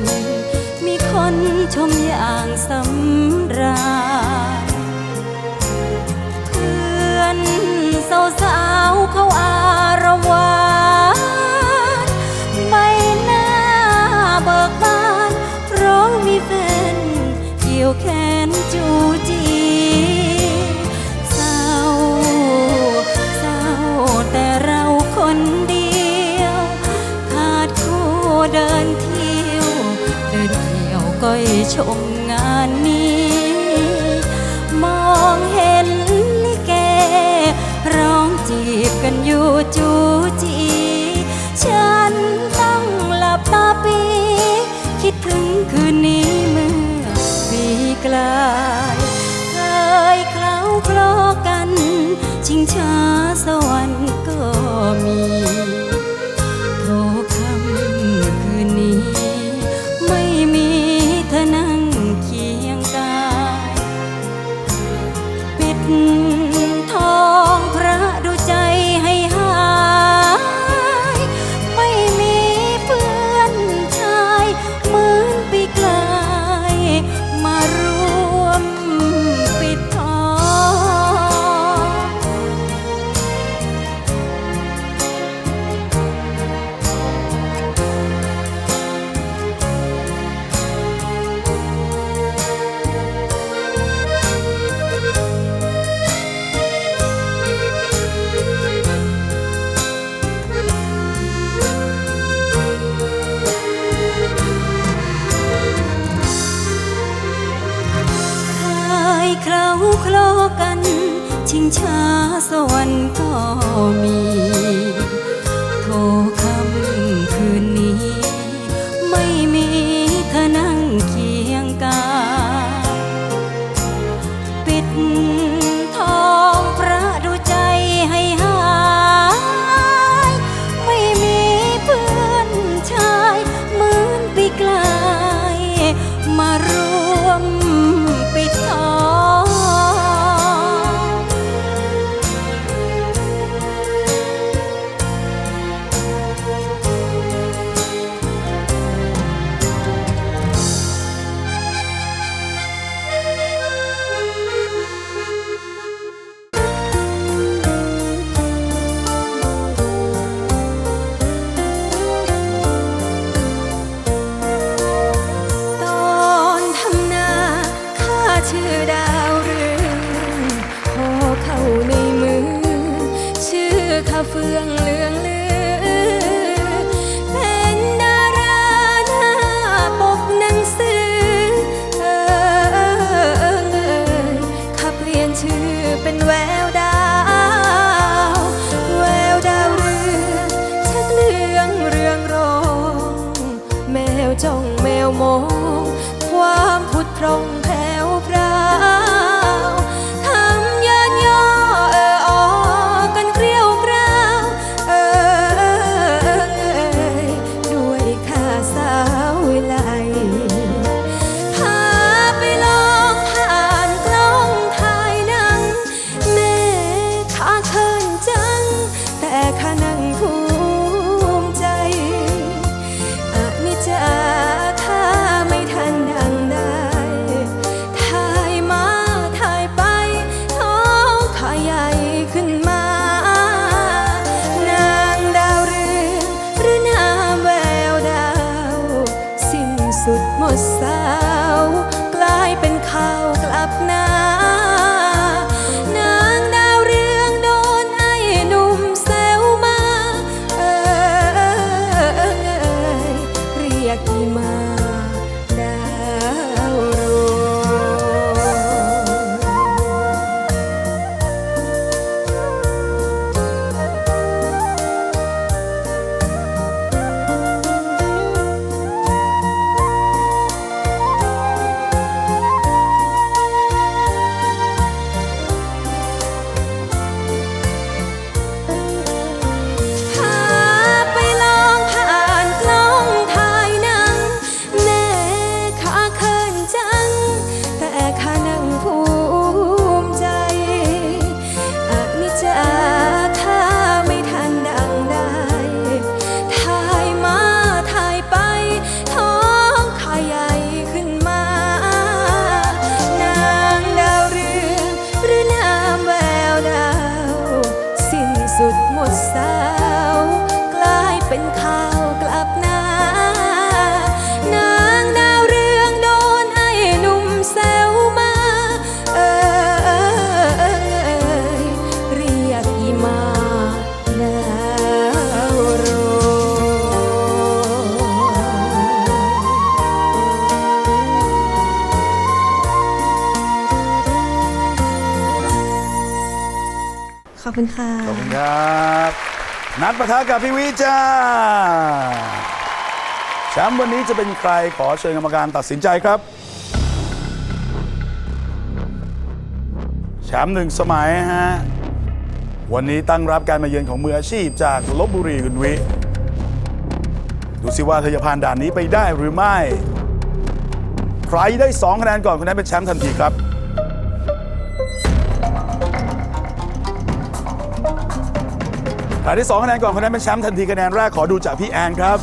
น มีคนชมอย่างสำราญเพื่อนสาวสาวๆเขาอารวา ชมงานนี้ มองเห็นลิเก ร้องจีบกันอยู่จูจี ฉันต้องหลับตาปี คิดถึงคืนนี้เมื่อปีกลายเคยเคล้าคลอกันชิงช้า ชิงช้าสวรรค์ก็มี โทรคำคืนนี้ ไม่มีเธอนั่งเคียงกายปิดทองพระดูใจให้หาย ไม่มีเพื่อนชายเหมือนปีกลาย มารวมปิดทอง ฟืองเหลืองลือ เป็นดาราหน้าปกหนังสือเออข้าเปลี่ยนชื่อเป็นแววดาว แววดาวเรืองชักเหลืองเรืองรอง แมวจ้องแมวมอง ความพุดพร่อง สุดหมดสาว กลายเป็นข่าวกลับหน้า นางดาวเรืองโดนไอ้หนุ่มเซลมา เออเรียกอีมา คุณค่ะ ขอบคุณครับ นัดประทะกับพี่วิจ้าแชมป์วันนี้จะเป็นใครขอเชิญกรรมการตัดสินใจครับ แชมป์หนึ่งสมัยฮะ วันนี้ตั้งรับการมาเยือนของมืออาชีพจากลบบุรีคุณวิ ดูสิว่าเธอจะผ่านด่านนี้ไปได้หรือไม่ ใครได้ 2 คะแนนก่อนคนนั้นเป็นแชมป์ทันทีครับ ใครได้2คะแนนก่อนคนนั้นเป็นแชมป์ทันทีคะแนนแรกขอดูจากพี่แอนครับ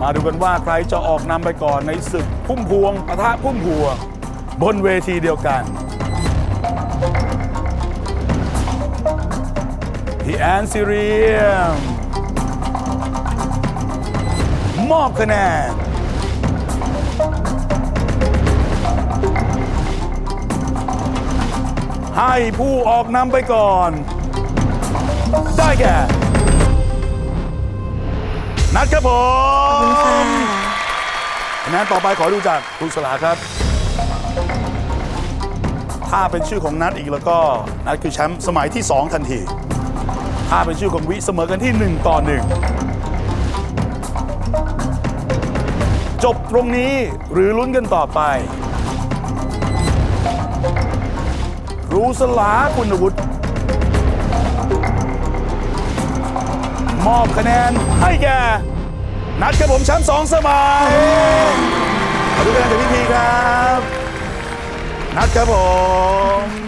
มาดูกันว่าใครจะออกนำไปก่อนในศึกพุ่มพวงปะทะพุ่มพวงบนเวทีเดียวกัน พี่แอนซิเรียม มอบคะแนน ให้ผู้ออกนำไปก่อน ได้แก่ นัดครับผมคะแนนต่อไปขอดูจากครูสลาครับ ถ้าเป็นชื่อของนัดอีกแล้วก็ นัดคือแชมป์สมัยที่ 2 ทันที ถ้าเป็นชื่อของวิเสมอกันที่ 1 ต่อ 1 จบตรงนี้หรือลุ้นกันต่อไป ครูสลาคุณวุฒิมอบคะแนนให้แก่นัดกับผมแชมป์สองสมัยขอดูคะแนนจากพี่พีครับ นัดครับผม